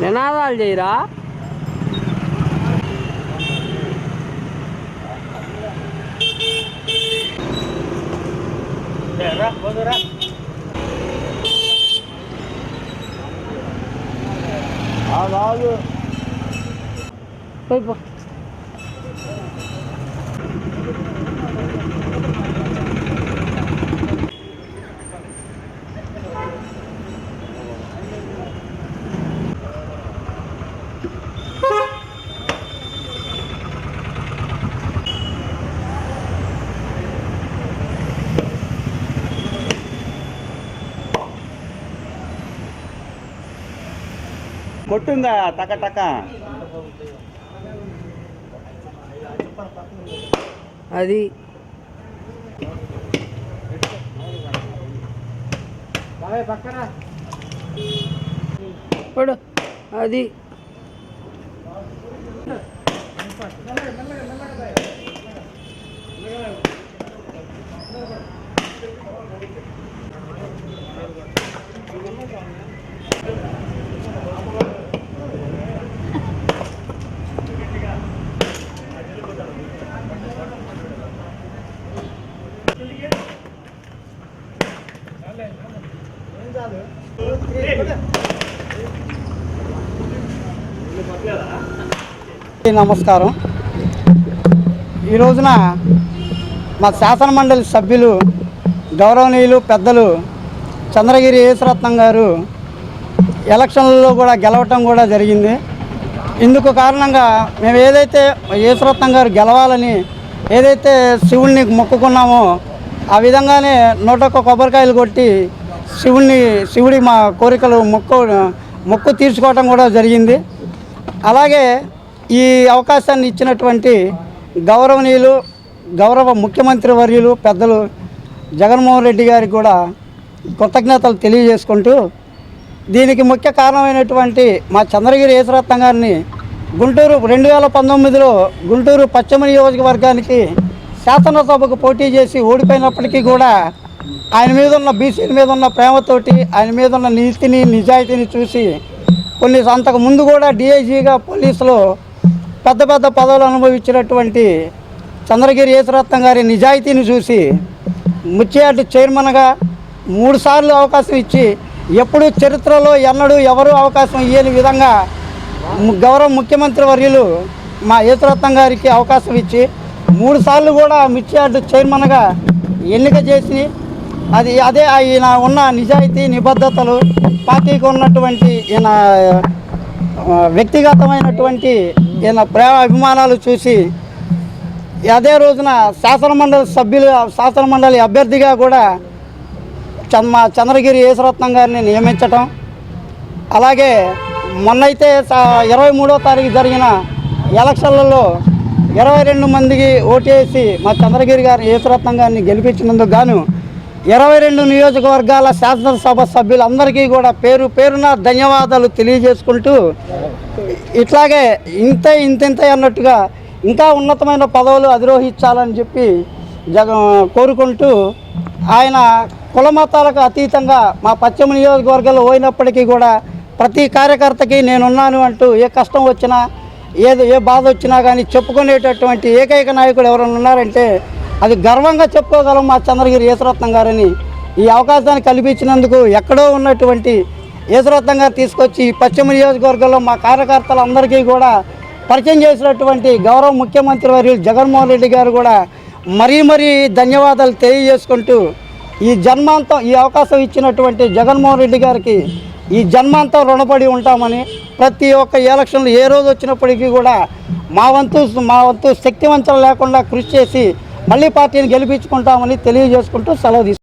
నినాదాలు చేయరా? పోయి పో. కొట్టుందా? టక టక. అది. అది. నమస్కారం. ఈ రోజున మా శాసన మండలి సభ్యులు గౌరవనీయులు పెద్దలు చంద్రగిరి యేసరత్నం గారు ఎలక్షన్లలో కూడా గెలవటం కూడా జరిగింది. ఇందుకు కారణంగా మేము ఏదైతే యేసరత్నం గారు గెలవాలని ఏదైతే శివుణ్ణి మొక్కుకున్నామో ఆ విధంగానే నూట కొబ్బరికాయలు కొట్టి శివుణ్ణి శివుడి మా కోరికలు మొక్కు మొక్కు తీర్చుకోవటం కూడా జరిగింది. అలాగే ఈ అవకాశాన్ని ఇచ్చినటువంటి గౌరవనీయులు గౌరవ ముఖ్యమంత్రి వర్యులు పెద్దలు జగన్మోహన్ రెడ్డి గారికి కూడా కృతజ్ఞతలు తెలియజేసుకుంటూ దీనికి ముఖ్య కారణమైనటువంటి మా చంద్రగిరి యేసరత్నం గారిని గుంటూరు రెండు వేల పంతొమ్మిదిలో గుంటూరు పశ్చిమ నియోజకవర్గానికి శాసనసభకు పోటీ చేసి ఓడిపోయినప్పటికీ కూడా ఆయన మీద ఉన్న బీసీల మీద ఉన్న ప్రేమతోటి ఆయన మీద ఉన్న నీతిని నిజాయితీని చూసి కొన్ని అంతకు ముందు కూడా డిఐజీగా పోలీసులో పెద్ద పెద్ద పదవులు అనుభవించినటువంటి చంద్రగిరి యేసరత్నం గారి నిజాయితీని చూసి ముత్యాటి చైర్మన్గా మూడుసార్లు అవకాశం ఇచ్చి ఎప్పుడు చరిత్రలో ఎన్నడూ ఎవరు అవకాశం ఇయ్యని విధంగా గౌరవ ముఖ్యమంత్రి వర్యులు మా యేసరత్నం గారికి అవకాశం ఇచ్చి మూడుసార్లు కూడా మిర్చియార్డు చైర్మన్గా ఎన్నిక చేసి అది అదే ఈయన ఉన్న నిజాయితీ నిబద్ధతలు పార్టీకి ఉన్నటువంటి ఈయన వ్యక్తిగతమైనటువంటి ఈయన ప్రేమ అభిమానాలు చూసి అదే రోజున శాసనమండలి సభ్యులు శాసనమండలి అభ్యర్థిగా కూడా చంద మా చంద్రగిరి యేసరత్నం గారిని నియమించటం. అలాగే మొన్నైతే ఇరవై మూడో తారీఖు జరిగిన ఎలక్షన్లలో ఇరవై రెండు మందికి ఓటేసి మా చంద్రగిరి గారి యేసరత్నం గారిని గెలిపించినందుకు గాను ఇరవై రెండు నియోజకవర్గాల శాసనసభ సభ్యులందరికీ కూడా పేరు పేరున ధన్యవాదాలు తెలియజేసుకుంటూ ఇట్లాగే ఇంత ఇంతింత అన్నట్టుగా ఇంకా ఉన్నతమైన పదవులు అధిరోహించాలని చెప్పి జగ కోరుకుంటూ ఆయన కులమతాలకు అతీతంగా మా పశ్చిమ నియోజకవర్గంలో పోయినప్పటికీ కూడా ప్రతి కార్యకర్తకి నేనున్నాను అంటూ ఏ కష్టం వచ్చినా ఏది ఏ బాధ వచ్చినా కానీ చెప్పుకునేటటువంటి ఏకైక నాయకుడు ఎవరైనా ఉన్నారంటే అది గర్వంగా చెప్పుకోగలం మా చంద్రగిరి యేసరత్నం గారని. ఈ అవకాశాన్ని కల్పించినందుకు ఎక్కడో ఉన్నటువంటి యేసరత్నం గారు తీసుకొచ్చి పశ్చిమ నియోజకవర్గంలో మా కార్యకర్తలందరికీ కూడా పరిచయం చేసినటువంటి గౌరవ ముఖ్యమంత్రి వర్యులు జగన్మోహన్ రెడ్డి గారు కూడా మరీ మరీ ధన్యవాదాలు తెలియజేసుకుంటూ ఈ జన్మాంతం ఈ అవకాశం ఇచ్చినటువంటి జగన్మోహన్ రెడ్డి గారికి ఈ జన్మాంతం రుణపడి ఉంటామని ప్రతి ఒక్క ఎలక్షన్లు ఏ రోజు వచ్చినప్పటికీ కూడా మా వంతు మా వంతు శక్తివంచన లేకుండా కృషి చేసి మళ్ళీ పార్టీని గెలిపించుకుంటామని తెలియజేసుకుంటూ సెలవు తీసుకుంటాం